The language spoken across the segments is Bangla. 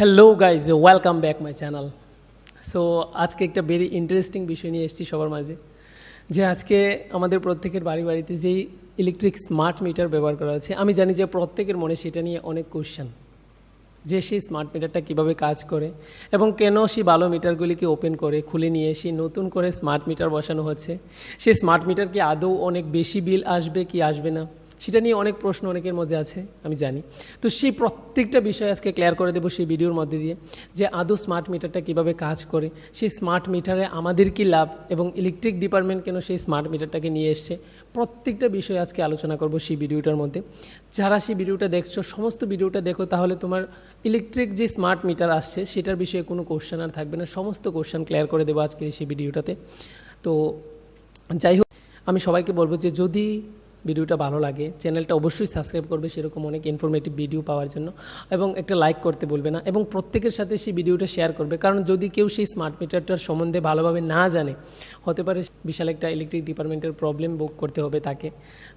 Hello guys welcome back my channel so আজকে একটা ভেরি ইন্টারেস্টিং বিষয় নিয়ে এসেছি সবার মাঝে। যে আজকে আমাদের প্রত্যেকের বাড়ি বাড়িতে যেই ইলেকট্রিক স্মার্ট মিটার ব্যবহার করা হচ্ছে, আমি জানি যে প্রত্যেকের মনে সেটা নিয়ে অনেক কোশ্চেন যে সেই স্মার্ট মিটারটা কীভাবে কাজ করে এবং কেন সেই ভালো মিটারগুলিকে ওপেন করে, খুলে নিয়ে সেই নতুন করে স্মার্ট মিটার বসানো হচ্ছে। সেই স্মার্ট মিটার কি আদৌ অনেক বেশি বিল আসবে কি আসবে না? সেটা নিয়ে অনেক প্রশ্ন অনেকের মধ্যে আছে, আমি জানি। তো সেই প্রত্যেকটা বিষয় আজকে ক্লিয়ার করে দেবো সেই ভিডিওর মধ্যে দিয়ে যে আদৌ স্মার্ট মিটারটা কীভাবে কাজ করে, সেই স্মার্ট মিটারে আমাদের কি লাভ এবং ইলেকট্রিক ডিপার্টমেন্ট কেন সেই স্মার্ট মিটারটাকে নিয়ে এসছে, প্রত্যেকটা বিষয় আজকে আলোচনা করব সেই ভিডিওটার মধ্যে। যারা সেই ভিডিওটা দেখছ, সমস্ত ভিডিওটা দেখো তাহলে তোমার ইলেকট্রিক যে স্মার্ট মিটার আসছে সেটার বিষয়ে কোনো কোশ্চেন আর থাকবে না, সমস্ত কোশ্চেন ক্লিয়ার করে দেবো আজকে সেই ভিডিওটাতে। তো যাই হোক, আমি সবাইকে বলব যে যদি ভিডিওটা ভালো লাগে, চ্যানেলটা অবশ্যই সাবস্ক্রাইব করবে, সেরকম অনেক ইনফরমেটিভ ভিডিও পাওয়ার জন্য। এবং একটা লাইক করতে বলবে না, এবং প্রত্যেকের সাথে সেই ভিডিওটা শেয়ার করবে। কারণ যদি কেউ সেই স্মার্ট মিটারটার সম্বন্ধে ভালোভাবে না জানে, হতে পারে বিশাল একটা ইলেকট্রিক ডিপার্টমেন্টের প্রবলেম বুক করতে হবে তাকে,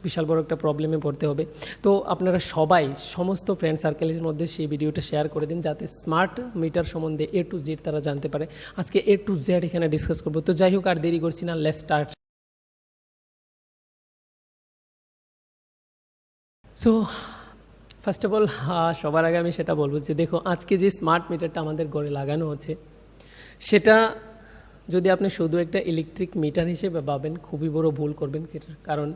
বিশাল বড় একটা প্রবলেমে পড়তে হবে। তো আপনারা সবাই, সমস্ত ফ্রেন্ড সার্কেলের মধ্যে সেই ভিডিওটা শেয়ার করে দিন, যাতে স্মার্ট মিটার সম্বন্ধে এ টু জেড তারা জানতে পারে। আজকে এ টু জেড এখানে ডিসকাস করব। তো যাই হোক, আর দেরি করছি না let's start so first of all সবার আগে আমি সেটা বলব যে দেখো, আজকে যে স্মার্ট মিটারটা আমাদের ঘরে লাগানো হচ্ছে, সেটা যদি আপনি শুধু একটা ইলেকট্রিক মিটার হিসেবে ভাবেন, খুবই বড় ভুল করবেন কারণ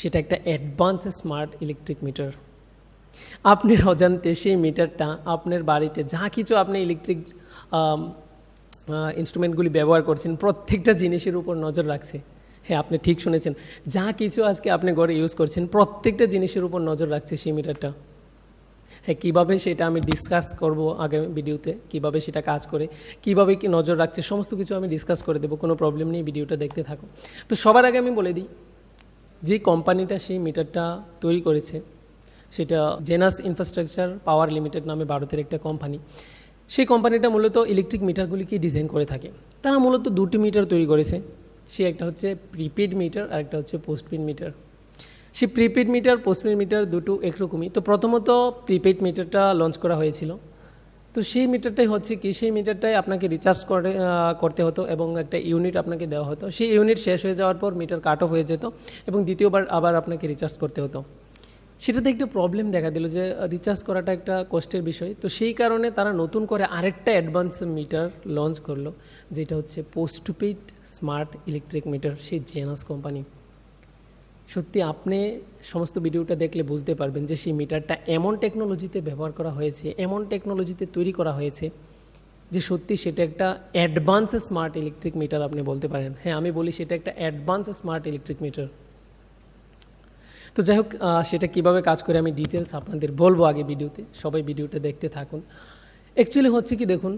সেটা একটা অ্যাডভান্স স্মার্ট ইলেকট্রিক মিটার আপনার অজান্তে সেই মিটারটা আপনার বাড়িতে যা কিছু আপনি ইলেকট্রিক ইনস্ট্রুমেন্টগুলি ব্যবহার করছেন, প্রত্যেকটা জিনিসের উপর নজর রাখছে। হ্যাঁ আপনি ঠিক শুনেছেন। যা কিছু আজকে আপনি ঘরে ইউজ করছেন, প্রত্যেকটা জিনিসের উপর নজর রাখছে সেই মিটারটা। হ্যাঁ কীভাবে সেটা আমি ডিসকাস করব আগামী ভিডিওতে, কীভাবে সেটা কাজ করে, কীভাবে কি নজর রাখছে, সমস্ত কিছু আমি ডিসকাস করে দেবো, কোনো প্রবলেম নেই, ভিডিওটা দেখতে থাকো। তো সবার আগে আমি বলে দিই, যে কোম্পানিটা সেই মিটারটা তৈরি করেছে, সেটা জেনাস ইনফ্রাস্ট্রাকচার পাওয়ার লিমিটেড নামে ভারতের একটা কোম্পানি সেই কোম্পানিটা মূলত ইলেকট্রিক মিটারগুলিকে ডিজাইন করে থাকে। তারা মূলত দুটি মিটার তৈরি করেছে। সে একটা হচ্ছে প্রিপেড মিটার আর একটা হচ্ছে পোস্টপেড মিটার সে প্রিপেড মিটার পোস্টপেড মিটার দুটো একরকমই। তো প্রথমত প্রিপেড মিটারটা লঞ্চ করা হয়েছিল। তো সেই মিটারটাই হচ্ছে কি, সেই মিটারটাই আপনাকে রিচার্জ করে করতে হতো এবং একটা ইউনিট আপনাকে দেওয়া হতো। সেই ইউনিট শেষ হয়ে যাওয়ার পর মিটার কাট অফ হয়ে যেত এবং দ্বিতীয়বার আবার আপনাকে রিচার্জ করতে হতো। সেটাতে একটা প্রবলেম দেখা দিল যে রিচার্জ করাটা একটা কষ্টের বিষয়। তো সেই কারণে তারা নতুন করে আরেকটা অ্যাডভান্স মিটার লঞ্চ করল, যেটা হচ্ছে পোস্টপেড স্মার্ট ইলেকট্রিক মিটার সেই জেনাস কোম্পানি সত্যি, আপনি সমস্ত ভিডিওটা দেখলে বুঝতে পারবেন যে সেই মিটারটা এমন টেকনোলজিতে ব্যবহার করা হয়েছে, এমন টেকনোলজিতে তৈরি করা হয়েছে, যে সত্যি সেটা একটা অ্যাডভান্স স্মার্ট ইলেকট্রিক মিটার আপনি বলতে পারেন। হ্যাঁ আমি বলি সেটা একটা অ্যাডভান্স স্মার্ট ইলেকট্রিক মিটার তো যাই হোক সেটা কীভাবে কাজ করে আমি ডিটেলস আপনাদের বলব আগে ভিডিওতে। সবাই ভিডিওটা দেখতে থাকুন। অ্যাকচুয়ালি হচ্ছে কি দেখুন,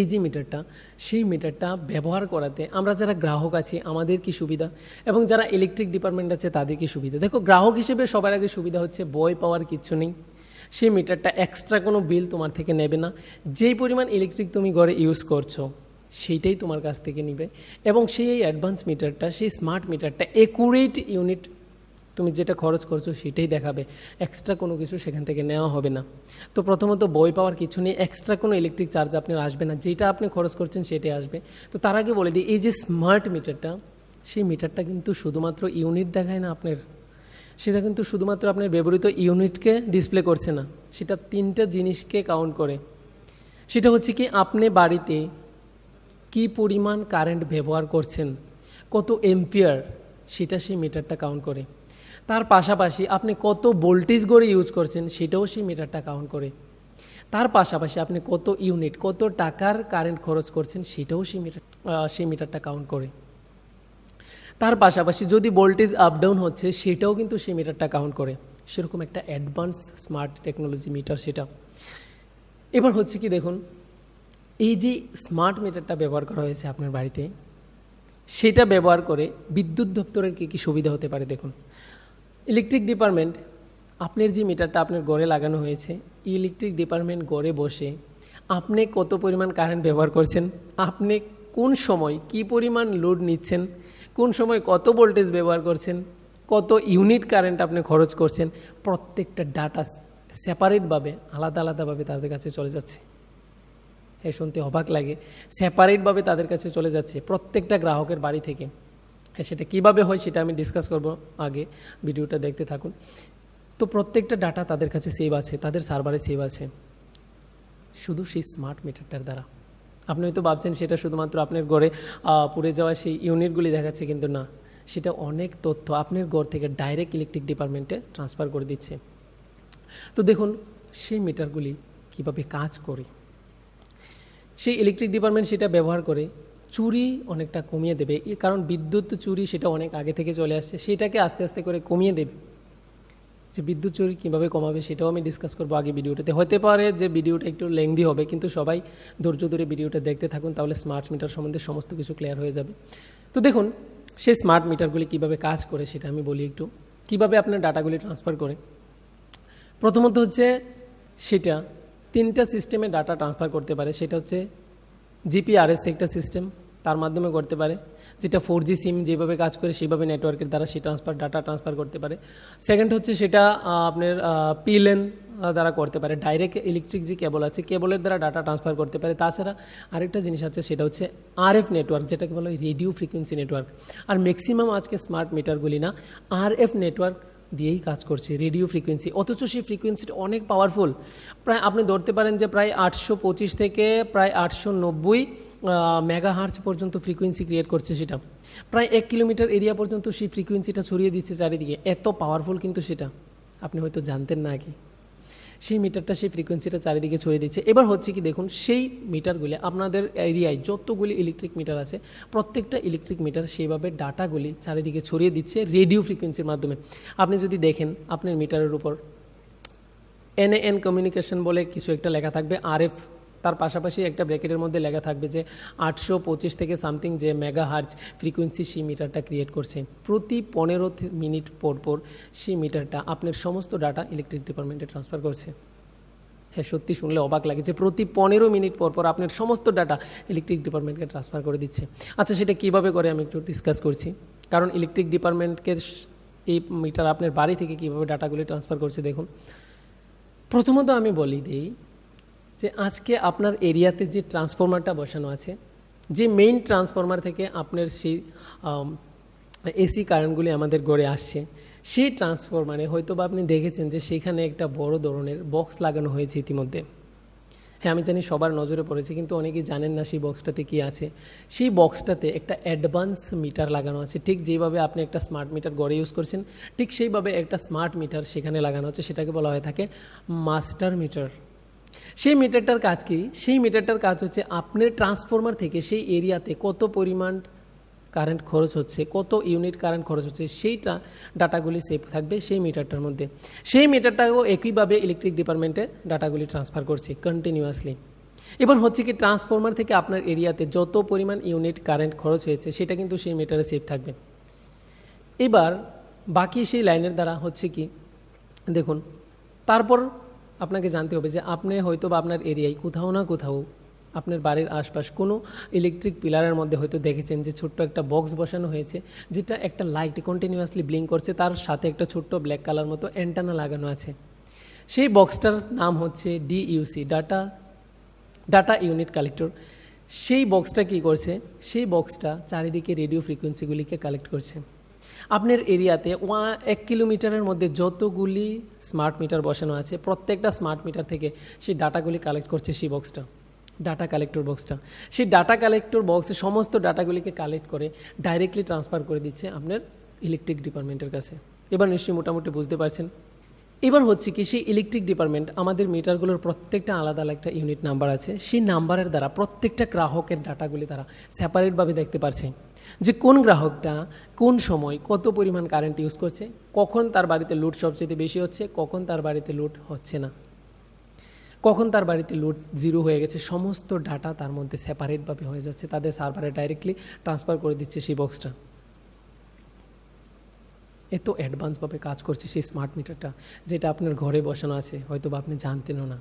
এই যে মিটারটা সেই মিটারটা ব্যবহার করাতে আমরা যারা গ্রাহক আছি, আমাদের কি সুবিধা? এবং যারা ইলেকট্রিক ডিপার্টমেন্ট আছে, তাদের কি সুবিধা? দেখো, গ্রাহক হিসেবে সবার আগে সুবিধা হচ্ছে বই পাওয়ার কিছু নেই। সেই মিটারটা এক্সট্রা কোনো বিল তোমার থেকে নেবে না। যেই পরিমাণ ইলেকট্রিক তুমি ঘরে ইউজ করছ, সেইটাই তোমার কাছ থেকে নিবে। এবং সেই অ্যাডভান্স মিটারটা সেই স্মার্ট মিটারটা একুরেট ইউনিট তুমি যেটা খরচ করছ সেটাই দেখাবে। এক্সট্রা কোনো কিছু সেখান থেকে নেওয়া হবে না। তো প্রথমত বই পাওয়ার কিছু নেই এক্সট্রা কোনো ইলেকট্রিক চার্জ আপনার আসবে না, যেটা আপনি খরচ করছেন সেটাই আসবে। তো তার আগে বলে দিই, এই যে স্মার্ট মিটারটা সেই মিটারটা কিন্তু শুধুমাত্র ইউনিট দেখায় না আপনার। সেটা কিন্তু শুধুমাত্র আপনার ব্যবহৃত ইউনিটকে ডিসপ্লে করছে না, সেটা তিনটা জিনিসকে কাউন্ট করে। সেটা হচ্ছে কি, আপনি বাড়িতে কি পরিমাণ কারেন্ট ব্যবহার করছেন, কত এম্পিয়ার সেটা সেই মিটারটা কাউন্ট করে। তার পাশাপাশি আপনি কত ভোল্টেজ গড়ে ইউজ করছেন সেটাও সেই মিটারটা কাউন্ট করে। তার পাশাপাশি আপনি কত ইউনিট কত টাকার কারেন্ট খরচ করছেন সেটাও সেই মিটার সেই মিটারটা কাউন্ট করে। তার পাশাপাশি যদি ভোল্টেজ আপ ডাউন হচ্ছে সেটাও কিন্তু সেই মিটারটা কাউন্ট করে। সেরকম একটা অ্যাডভান্স স্মার্ট টেকনোলজি মিটার সেটা। এবার হচ্ছে কি দেখুন, এই যে স্মার্ট মিটারটা ব্যবহার করা হয়েছে আপনার বাড়িতে, সেটা ব্যবহার করে বিদ্যুৎ দপ্তরের কী কী সুবিধা হতে পারে দেখুন। ইলেকট্রিক ডিপার্টমেন্ট, আপনার যে মিটারটা আপনার গড়ে লাগানো হয়েছে ইলেকট্রিক ডিপার্টমেন্ট গড়ে বসে আপনি কত পরিমাণ কারেন্ট ব্যবহার করছেন? আপনি কোন সময় কি পরিমাণ লোড নিচ্ছেন? কোন সময় কত ভোল্টেজ ব্যবহার করছেন? কত ইউনিট কারেন্ট আপনি খরচ করছেন? প্রত্যেকটা ডাটা সেপারেটভাবে আলাদা আলাদাভাবে তাদের কাছে চলে যাচ্ছে। এ শুনতে অবাক লাগে। সেপারেটভাবে তাদের কাছে চলে যাচ্ছে। প্রত্যেকটা গ্রাহকের বাড়ি থেকে। সেটা কীভাবে হয় সেটা আমি ডিসকাস করব আগে। ভিডিওটা দেখতে থাকুন। তো প্রত্যেকটা ডাটা তাদের কাছে সেভ আছে, তাদের সার্ভারে সেভ আছে। শুধু সেই স্মার্ট মিটারটার দ্বারা। আপনি হয়তো ভাবছেন সেটা শুধুমাত্র আপনার ঘরে পুড়ে যাওয়া সেই ইউনিটগুলি দেখাচ্ছে, কিন্তু না। সেটা অনেক তথ্য আপনার ঘর থেকে ডাইরেক্ট ইলেকট্রিক ডিপার্টমেন্টে ট্রান্সফার করে দিচ্ছে। তো দেখুন, সেই মিটারগুলি কীভাবে কাজ করে। সেই ইলেকট্রিক ডিপার্টমেন্ট সেটা ব্যবহার করে চুরি অনেকটা কমিয়ে দেবে। কারণ বিদ্যুৎ চুরি সেটা অনেক আগে থেকে চলে আসছে। সেটাকে আস্তে আস্তে করে কমিয়ে দেবে। যে বিদ্যুৎ চুরি কীভাবে কমাবে সেটাও আমি ডিসকাস করব আগে ভিডিওটাতে। হতে পারে যে ভিডিওটা একটু লেংদি হবে, কিন্তু সবাই ধৈর্য ধরে ভিডিওটা দেখতে থাকুন, তাহলে স্মার্ট মিটার সম্বন্ধে সমস্ত কিছু ক্লিয়ার হয়ে যাবে। তো দেখুন সেই স্মার্ট মিটারগুলি কীভাবে কাজ করে সেটা আমি বলি একটু। কীভাবে আপনার ডাটাগুলি ট্রান্সফার করে? প্রথমত হচ্ছে সেটা তিনটা সিস্টেমে ডাটা ট্রান্সফার করতে পারে। সেটা হচ্ছে জিপিআরএস একটা সিস্টেম তার মাধ্যমে করতে পারে। যেটা ফোর জি সিম যেভাবে কাজ করে সেভাবে নেটওয়ার্কের দ্বারা সে ট্রান্সফার ডাটা ট্রান্সফার করতে পারে। সেকেন্ড হচ্ছে সেটা আপনার পিলেন দ্বারা করতে পারে। ডাইরেক্ট ইলেকট্রিক যে কেবল আছে কেবলের দ্বারা ডাটা ট্রান্সফার করতে পারে। তাছাড়া আরেকটা জিনিস আছে, সেটা হচ্ছে আরএফ নেটওয়ার্ক যেটাকে বলা হয় রেডিও ফ্রিকোয়েন্সি নেটওয়ার্ক আর ম্যাক্সিমাম আজকে স্মার্ট মিটারগুলি না আরএফ নেটওয়ার্ক দিয়েই কাজ করছে রেডিও ফ্রিকোয়েন্সি অথচ সেই ফ্রিকোয়েন্সিটা অনেক পাওয়ারফুল প্রায় আপনি ধরতে পারেন যে প্রায় আটশো পঁচিশ থেকে প্রায় আটশো নব্বই মেগা হার্চ পর্যন্ত ফ্রিকোয়েন্সি ক্রিয়েট করছে সেটা। প্রায় এক কিলোমিটার এরিয়া পর্যন্ত সেই ফ্রিকোয়েন্সিটা ছড়িয়ে দিচ্ছে চারিদিকে। এত পাওয়ারফুল কিন্তু সেটা। আপনি হয়তো জানতেন না আগে। সেই মিটারটা সেই ফ্রিকোয়েন্সিটা চারিদিকে ছড়িয়ে দিচ্ছে। এবার হচ্ছে কি দেখুন, সেই মিটারগুলি আপনাদের এরিয়ায় যতগুলি ইলেকট্রিক মিটার আছে, প্রত্যেকটা ইলেকট্রিক মিটার সেইভাবে ডাটাগুলি চারিদিকে ছড়িয়ে দিচ্ছে রেডিও ফ্রিকোয়েন্সির মাধ্যমে। আপনি যদি দেখেন, আপনার মিটারের উপর এন এন কমিউনিকেশন বলে কিছু একটা লেখা থাকবে আরএফ তার পাশাপাশি একটা ব্র্যাকেটের মধ্যে লেখা থাকবে যে আটশো পঁচিশ থেকে সামথিং যে মেগা হার্জ ফ্রিকোয়েন্সি সেই মিটারটা ক্রিয়েট করছে। প্রতি পনেরো মিনিট পর পর সেই মিটারটা আপনার সমস্ত ডাটা ইলেকট্রিক ডিপার্টমেন্টে ট্রান্সফার করছে। হ্যাঁ সত্যি শুনলে অবাক লাগে যে প্রতি পনেরো মিনিট পর পর আপনার সমস্ত ডাটা ইলেকট্রিক ডিপার্টমেন্টকে ট্রান্সফার করে দিচ্ছে। আচ্ছা সেটা কীভাবে করে আমি একটু ডিসকাস করছি। কারণ ইলেকট্রিক ডিপার্টমেন্টকে এই মিটার আপনার বাড়ি থেকে কীভাবে ডাটাগুলি ট্রান্সফার করছে দেখুন। প্রথমত আমি বলি দিই যে আজকে আপনার এরিয়াতে যে ট্রান্সফরমারটা বসানো আছে, যে মেইন ট্রান্সফরমার থেকে আপনার সেই এসি কারেন্টগুলি আমাদের গড়ে আসছে, সেই ট্রান্সফরমারে হয়তো বা আপনি দেখেছেন যে সেখানে একটা বড় ধরনের বক্স লাগানো হয়েছে ইতিমধ্যে। হ্যাঁ আমি জানি সবার নজরে পড়েছে, কিন্তু অনেকেই জানেন না সেই বক্সটাতে কী আছে। সেই বক্সটাতে একটা অ্যাডভান্স মিটার লাগানো আছে, ঠিক যেভাবে আপনি একটা স্মার্ট মিটার গড়ে ইউজ করছেন, ঠিক সেইভাবে একটা স্মার্ট মিটার সেখানে লাগানো হচ্ছে সেটাকে বলা হয়ে থাকে মাস্টার মিটার সেই মিটারটার কাজ কি? সেই মিটারটার কাজ হচ্ছে আপনার ট্রান্সফরমার থেকে সেই এরিয়াতে কত পরিমাণ কারেন্ট খরচ হচ্ছে, কত ইউনিট কারেন্ট খরচ হচ্ছে সেইটা ডাটাগুলি সেভ থাকবে সেই মিটারটার মধ্যে। সেই মিটারটাও একইভাবে ইলেকট্রিক ডিপার্টমেন্টে ডাটাগুলি ট্রান্সফার করছে কন্টিনিউয়াসলি এবার হচ্ছে কি ট্রান্সফরমার থেকে আপনার এরিয়াতে যত পরিমাণ ইউনিট কারেন্ট খরচ হয়েছে, সেটা কিন্তু সেই মিটারে সেভ থাকবে। এবার বাকি সেই লাইনের দ্বারা হচ্ছে কি, দেখুন, তারপর আপনাকে জানতে হবে যে আপনি হয়তো বা আপনার এরিয়ায় কোথাও না কোথাও আপনার বাড়ির আশপাশ কোনো ইলেকট্রিক পিলারের মধ্যে হয়তো দেখেছেন যে ছোট্ট একটা বক্স বসানো হয়েছে, যেটা একটা লাইট কন্টিনিউয়াসলি ব্লিঙ্ক করছে, তার সাথে একটা ছোট্ট ব্ল্যাক কালার মতো অ্যান্টানা লাগানো আছে। সেই বক্সটার নাম হচ্ছে DUC data data unit collector সেই বক্সটা কী করছে? সেই বক্সটা চারিদিকে রেডিও ফ্রিকোয়েন্সিগুলিকে কালেক্ট করছে। আপনার এরিয়াতে ওয়া এক কিলোমিটারের মধ্যে যতগুলি স্মার্ট মিটার বসানো আছে, প্রত্যেকটা স্মার্ট মিটার থেকে সেই ডাটাগুলি কালেক্ট করছে সেই বক্সটা ডাটা কালেক্টর বক্সটা সেই ডাটা কালেক্টর বক্সে সমস্ত ডাটাগুলিকে কালেক্ট করে ডাইরেক্টলি ট্রান্সফার করে দিচ্ছে আপনার ইলেকট্রিক ডিপার্টমেন্টের কাছে। এবার নিশ্চয়ই মোটামুটি বুঝতে পারছেন। এবার হচ্ছে কি, সেই ইলেকট্রিক ডিপার্টমেন্ট আমাদের মিটারগুলোর প্রত্যেকটা আলাদা আলাদা একটা ইউনিট নাম্বার আছে। সেই নাম্বারের দ্বারা প্রত্যেকটা গ্রাহকের ডাটাগুলি তারা সেপারেটভাবে দেখতে পারছে। যে কোন গ্রাহকটা কোন সময় কত পরিমাণ কারেন্ট ইউজ করছে, কখন তার বাড়িতে লোড সবচেয়ে বেশি হচ্ছে, কখন তার বাড়িতে লোড হচ্ছে না। কখন তার বাড়িতে লোড জিরো হয়ে গেছে, সমস্ত ডাটা তার মধ্যে সেপারেটভাবে হয়ে যাচ্ছে, তাদের সার্ভারে ডাইরেক্টলি ট্রান্সফার করে দিচ্ছে সেই বক্সটা এত অ্যাডভান্সভাবে কাজ করছে সেই স্মার্ট মিটারটা যেটা আপনার ঘরে বসানো আছে, হয়তো বা আপনি জানতেনও না।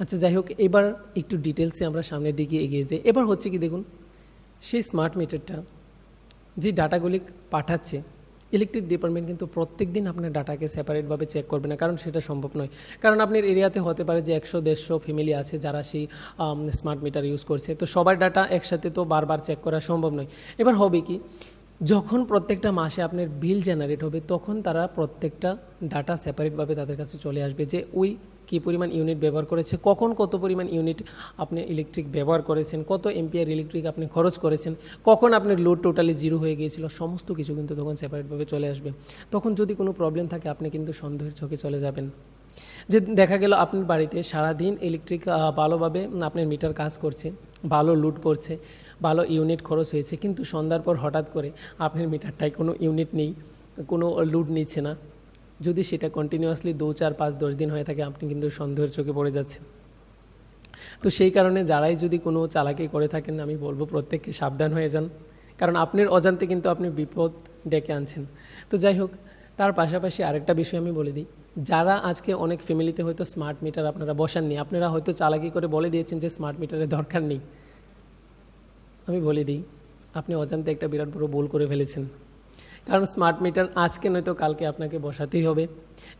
আচ্ছা যাই হোক, এবার একটু ডিটেলসে আমরা সামনের দিকে এগিয়ে যাই। এবার হচ্ছে কি দেখুন সেই স্মার্ট মিটারটা যে ডাটাগুলি পাঠাচ্ছে ইলেকট্রিক ডিপার্টমেন্ট কিন্তু প্রত্যেক দিন আপনার ডাটাকে সেপারেটভাবে চেক করবে না, কারণ সেটা সম্ভব নয়। কারণ আপনার এরিয়াতে হতে পারে যে একশো, দেড়শো ফ্যামিলি আছে যারা সেই স্মার্ট মিটার ইউজ করছে। তো সবার ডাটা একসাথে তো বারবার চেক করা সম্ভব নয়। এবার হবে কি, যখন প্রত্যেকটা মাসে আপনার বিল জেনারেট হবে, তখন তারা প্রত্যেকটা ডাটা সেপারেটভাবে তাদের কাছে চলে আসবে যে ওই কী পরিমাণ ইউনিট ব্যবহার করেছে, কখন কত পরিমাণ ইউনিট আপনি ইলেকট্রিক ব্যবহার করেছেন, কত এমপিআর ইলেকট্রিক আপনি খরচ করেছেন, কখন আপনার লোড টোটালি জিরো হয়ে গিয়েছিল, সমস্ত কিছু কিন্তু তখন সেপারেটভাবে চলে আসবে। তখন যদি কোনো প্রবলেম থাকে, আপনি কিন্তু সন্দেহের চোখে চলে যাবেন। যে দেখা গেল আপনার বাড়িতে সারাদিন ইলেকট্রিক ভালোভাবে আপনার মিটার কাজ করছে, ভালো লুট পড়ছে, ভালো ইউনিট খরচ হয়েছে, কিন্তু সন্ধ্যার পর হঠাৎ করে আপনার মিটারটায় কোনো ইউনিট নেই, কোনো লুট নিচ্ছে না। যদি সেটা কন্টিনিউয়াসলি দু চার পাঁচ দশ দিন হয়ে থাকে, আপনি কিন্তু সন্দেহের চোখে পড়ে যাচ্ছেন। তো সেই কারণে যারাই যদি কোনো চালাকি করে থাকেন, আমি বলব প্রত্যেককে সাবধান হয়ে যান। কারণ আপনার অজান্তে কিন্তু আপনি বিপদ ডেকে আনছেন। তো যাই হোক, তার পাশাপাশি আরেকটা বিষয় আমি বলে দিই। যারা আজকে অনেক ফ্যামিলিতে হয়তো স্মার্ট মিটার আপনারা বসাননি, আপনারা হয়তো চালাকি করে বলে দিয়েছেন যে স্মার্ট মিটারের দরকার নেই। আমি বলে দিই, আপনি অজান্তে একটা বিরাট বড় ভুল করে ফেলেছেন। কারণ স্মার্ট মিটার আজকে নয়তো কালকে আপনাকে বসাতেই হবে।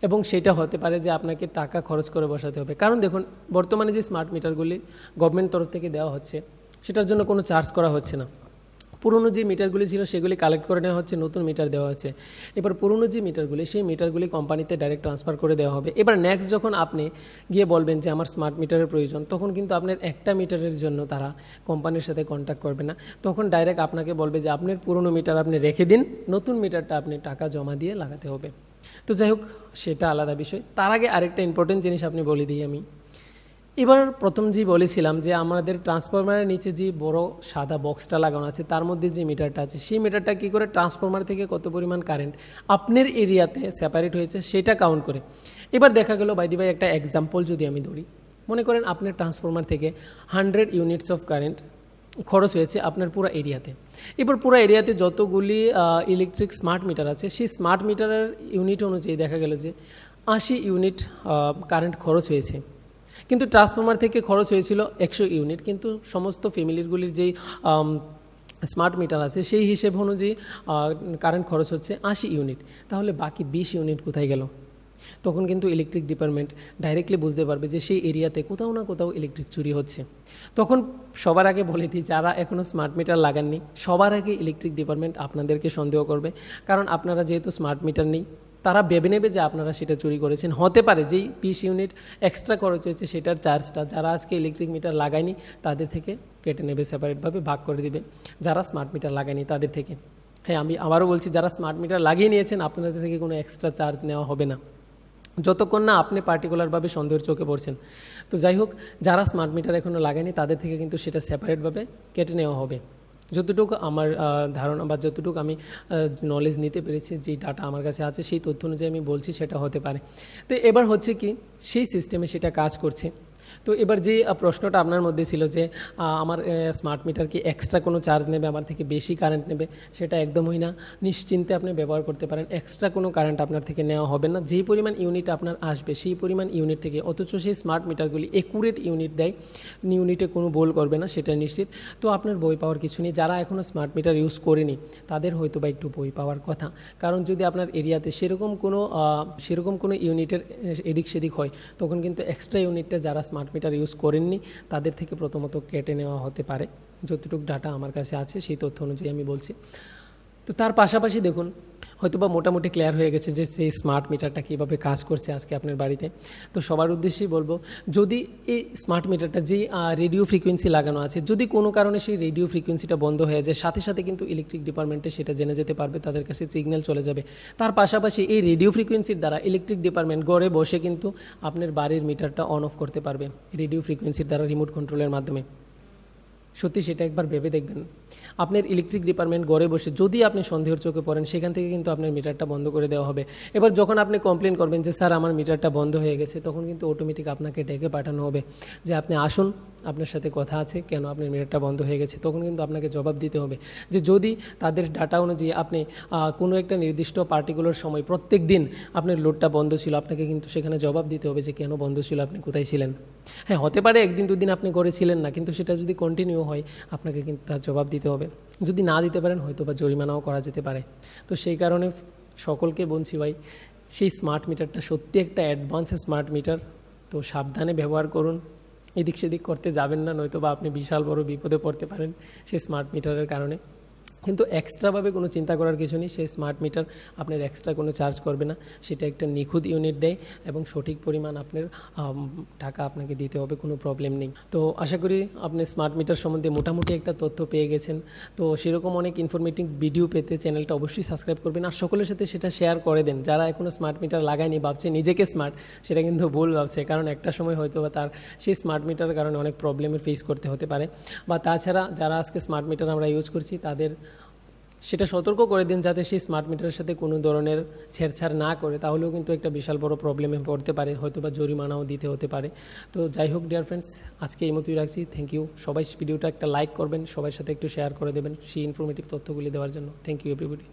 এবং সেটা হতে পারে যে আপনাকে টাকা খরচ করে বসাতে হবে। কারণ দেখুন, বর্তমানে যে স্মার্ট মিটারগুলি গভর্নমেন্ট তরফ থেকে দেওয়া হচ্ছে, সেটার জন্য কোনো চার্জ করা হচ্ছে না। পুরনো যে মিটারগুলি ছিল সেগুলি কালেক্ট করে নেওয়া হচ্ছে, নতুন মিটার দেওয়া হচ্ছে। এবার পুরনো যে মিটারগুলি, সেই মিটারগুলি কোম্পানিতে ডাইরেক্ট ট্রান্সফার করে দেওয়া হবে। এবার নেক্সট যখন আপনি গিয়ে বলবেন যে আমার স্মার্ট মিটারের প্রয়োজন, তখন কিন্তু আপনার একটা মিটারের জন্য তারা কোম্পানির সাথে কন্ট্যাক্ট করবে না। তখন ডাইরেক্ট আপনাকে বলবে যে আপনার পুরনো মিটার আপনি রেখে দিন, নতুন মিটারটা আপনি টাকা জমা দিয়ে লাগাতে হবে। তো যাই হোক, সেটা আলাদা বিষয়। তার আগে আরেকটা ইম্পর্টেন্ট জিনিস আপনি বলে দিই আমি। এবার প্রথম যে বলেছিলাম যে আমাদের ট্রান্সফরমারের নিচে যে বড় সাদা বক্সটা লাগানো আছে, তার মধ্যে যে মিটারটা আছে, সেই মিটারটা কী করে ট্রান্সফরমার থেকে কত পরিমাণ কারেন্ট আপনার এরিয়াতে সেপারেট হয়েছে, সেটা কাউন্ট করে। এবার দেখা গেল বাইদি ভাই একটা এক্সাম্পল যদি আমি ধরি। মনে করেন আপনার ট্রান্সফরমার থেকে হান্ড্রেড ইউনিটস অফ কারেন্ট খরচ হয়েছে আপনার পুরো এরিয়াতে এবার পুরো এরিয়াতে যতগুলি ইলেকট্রিক স্মার্ট মিটার আছে, সেই স্মার্ট মিটারের ইউনিট অনুযায়ী দেখা গেল যে আশি ইউনিট কারেন্ট খরচ হয়েছে। কিন্তু ট্রান্সফর্মার থেকে খরচ হয়েছিল একশো ইউনিট। কিন্তু সমস্ত ফ্যামিলিগুলির যেই স্মার্ট মিটার আছে, সেই হিসেব অনুযায়ী কারেন্ট খরচ হচ্ছে আশি ইউনিট। তাহলে বাকি বিশ ইউনিট কোথায় গেল? তখন কিন্তু ইলেকট্রিক ডিপার্টমেন্ট ডাইরেক্টলি বুঝতে পারবে যে সেই এরিয়াতে কোথাও না কোথাও ইলেকট্রিক চুরি হচ্ছে। তখন সবার আগে বলে দিই, যারা এখনও স্মার্ট মিটার লাগাননি, সবার আগে ইলেকট্রিক ডিপার্টমেন্ট আপনাদেরকে সন্দেহ করবে। কারণ আপনারা যেহেতু স্মার্ট মিটার নেই তারা ভেবে নেবে যে আপনারা সেটা চুরি করেছেন। হতে পারে যেই পিস ইউনিট এক্সট্রা খরচ হয়েছে সেটার চার্জটা যারা আজকে ইলেকট্রিক মিটার লাগায়নি তাদের থেকে কেটে নেবে সেপারেটভাবে ভাগ করে দিবে। যারা স্মার্ট মিটার লাগায়নি তাদের থেকে। হ্যাঁ আমি আবারও বলছি, যারা স্মার্ট মিটার লাগিয়ে নিয়েছেন আপনাদের থেকে কোনো এক্সট্রা চার্জ নেওয়া হবে না। যতক্ষণ না আপনি পার্টিকুলারভাবে সন্দেহের চোখে পড়ছেন। তো যাই হোক, যারা স্মার্ট মিটার এখনও লাগায়নি তাদের থেকে কিন্তু সেটা সেপারেটভাবে কেটে নেওয়া হবে। যতটুকু আমার ধারণা বা যতটুকু আমি নলেজ নিতে পেরেছি, যে ডাটা আমার কাছে আছে, সেই তথ্য অনুযায়ী আমি বলছি সেটা হতে পারে। তো এবার হচ্ছে কি, সেই সিস্টেমে সেটা কাজ করছে। তো এবার যে প্রশ্নটা আপনার মধ্যে ছিল যে আমার স্মার্ট মিটার কি এক্সট্রা কোনো চার্জ নেবে, আমার থেকে বেশি কারেন্ট নেবে, সেটা একদমই না। নিশ্চিন্তে আপনি ব্যবহার করতে পারেন। এক্সট্রা কোনো কারেন্ট আপনার থেকে নেওয়া হবে না। যেই পরিমাণ ইউনিট আপনার আসবে, সেই পরিমাণ ইউনিট থেকে, অথচ সেই স্মার্ট মিটারগুলি একুরেট ইউনিট দেয় ইউনিটে কোনো বোল করবে না, সেটা নিশ্চিত। তো আপনার বই পাওয়ার কিছু নেই। যারা এখনও স্মার্ট মিটার ইউজ করেনি, তাদের হয়তো বা একটু বই পাওয়ার কথা। কারণ যদি আপনার এরিয়াতে সেরকম কোনো সেরকম কোনো ইউনিটের এদিক সেদিক হয়, তখন কিন্তু এক্সট্রা ইউনিটটা যারা স্মার্ট মিটার ইউজ করেননি তাদের থেকে প্রথমত কেটে নেওয়া হতে পারে। যতটুকু ডাটা আমার কাছে আছে, সেই তথ্য অনুযায়ী আমি বলছি। তো তার পাশাপাশি দেখুন হয়তো বা মোটামুটি ক্লিয়ার হয়ে গেছে যে সেই স্মার্ট মিটারটা কীভাবে কাজ করছে আজকে আপনার বাড়িতে। তো সবার উদ্দেশ্যেই বলব, যদি এই স্মার্ট মিটারটা যেই রেডিও ফ্রিকোয়েন্সি লাগানো আছে, যদি কোনো কারণে সেই রেডিও ফ্রিকোয়েন্সিটা বন্ধ হয়ে যায়, সাথে সাথে কিন্তু ইলেকট্রিক ডিপার্টমেন্টে সেটা জেনে যেতে পারবে, তাদের কাছে সিগন্যাল চলে যাবে। তার পাশাপাশি এই রেডিও ফ্রিকোয়েন্সির দ্বারা ইলেকট্রিক ডিপার্টমেন্ট গড়ে বসে কিন্তু আপনার বাড়ির মিটারটা অন অফ করতে পারবে রেডিও ফ্রিকোয়েন্সির দ্বারা রিমোট কন্ট্রোলের মাধ্যমে। সত্যি সেটা একবার ভেবে দেখবেন। আপনার ইলেকট্রিক ডিপার্টমেন্ট গড়ে বসে যদি আপনি সন্দেহের চোখে পড়েন, সেখান থেকে কিন্তু আপনার মিটারটা বন্ধ করে দেওয়া হবে। এবার যখন আপনি কমপ্লেন করবেন যে, স্যার, আমার মিটারটা বন্ধ হয়ে গেছে, তখন কিন্তু অটোমেটিক আপনাকে ডেকে পাঠানো হবে যে, আপনি আসুন আপনার সাথে কথা আছে, কেন আপনার মিটারটা বন্ধ হয়ে গেছে, তখন কিন্তু আপনাকে জবাব দিতে হবে যে যদি তাদের ডাটা অনুযায়ী আপনি কোনো একটা নির্দিষ্ট পার্টিকুলার সময় প্রত্যেক দিন আপনার লোডটা বন্ধ ছিল, আপনাকে কিন্তু সেখানে জবাব দিতে হবে যে কেন বন্ধ ছিল, আপনি কোথায় ছিলেন? হ্যাঁ হতে পারে একদিন দুদিন আপনি করেছিলেন না, কিন্তু সেটা যদি কন্টিনিউ হয়, আপনাকে কিন্তু তার জবাব দিতে হবে। যদি না দিতে পারেন, হয়তো বা জরিমানাও করা যেতে পারে। তো সেই কারণে সকলকে বলছি ভাই, সেই স্মার্ট মিটারটা সত্যি একটা অ্যাডভান্স স্মার্ট মিটার তো সাবধানে ব্যবহার করুন। এদিক সেদিক করতে যাবেন না নয়তো বা আপনি বিশাল বড় বিপদে পড়তে পারেন সেই স্মার্ট মিটারের কারণে। কিন্তু এক্সট্রাভাবে কোনো চিন্তা করার কিছু নেই, সেই স্মার্ট মিটার আপনার এক্সট্রা কোনো চার্জ করবে না, সেটা একটা নিখুঁত ইউনিট দেয় এবং সঠিক পরিমাণ আপনার টাকা আপনাকে দিতে হবে, কোনো প্রবলেম নেই। তো আশা করি আপনি স্মার্ট মিটার সম্বন্ধে মোটামুটি একটা তথ্য পেয়ে গেছেন। তো সেরকম অনেক ইনফরমেটিভ ভিডিও পেতে চ্যানেলটা অবশ্যই সাবস্ক্রাইব করবেন আর সকলের সাথে সেটা শেয়ার করে দেন। যারা এখনও স্মার্ট মিটার লাগায়নি, ভাবছে নিজেকে স্মার্ট সেটা কিন্তু ভুল ভাবছে, কারণ একটা সময় হয়তো বা তার সেই স্মার্ট মিটারের কারণে অনেক প্রবলেমের ফেস করতে হতে পারে। বা তাছাড়া যারা আজকে স্মার্ট মিটার আমরা ইউজ করছি, তাদের সেটা সতর্ক করে দিন যাতে সেই স্মার্ট মিটারের সাথে কোনো ধরনের ছেড়ছাড় না করে, তাহলেও কিন্তু একটা বিশাল বড় প্রবলেমে পড়তে পারে হয়তো বা জরিমানাও দিতে হতে পারে। তো যাই হোক ডিয়ার ফ্রেন্ডস আজকে এই মতোই রাখছি। থ্যাংক ইউ সবাই ভিডিওটা একটা লাইক করবেন, সবার সাথে একটু শেয়ার করে দেবেন সেই ইনফরমেটিভ তথ্যগুলি দেওয়ার জন্য। Thank you everybody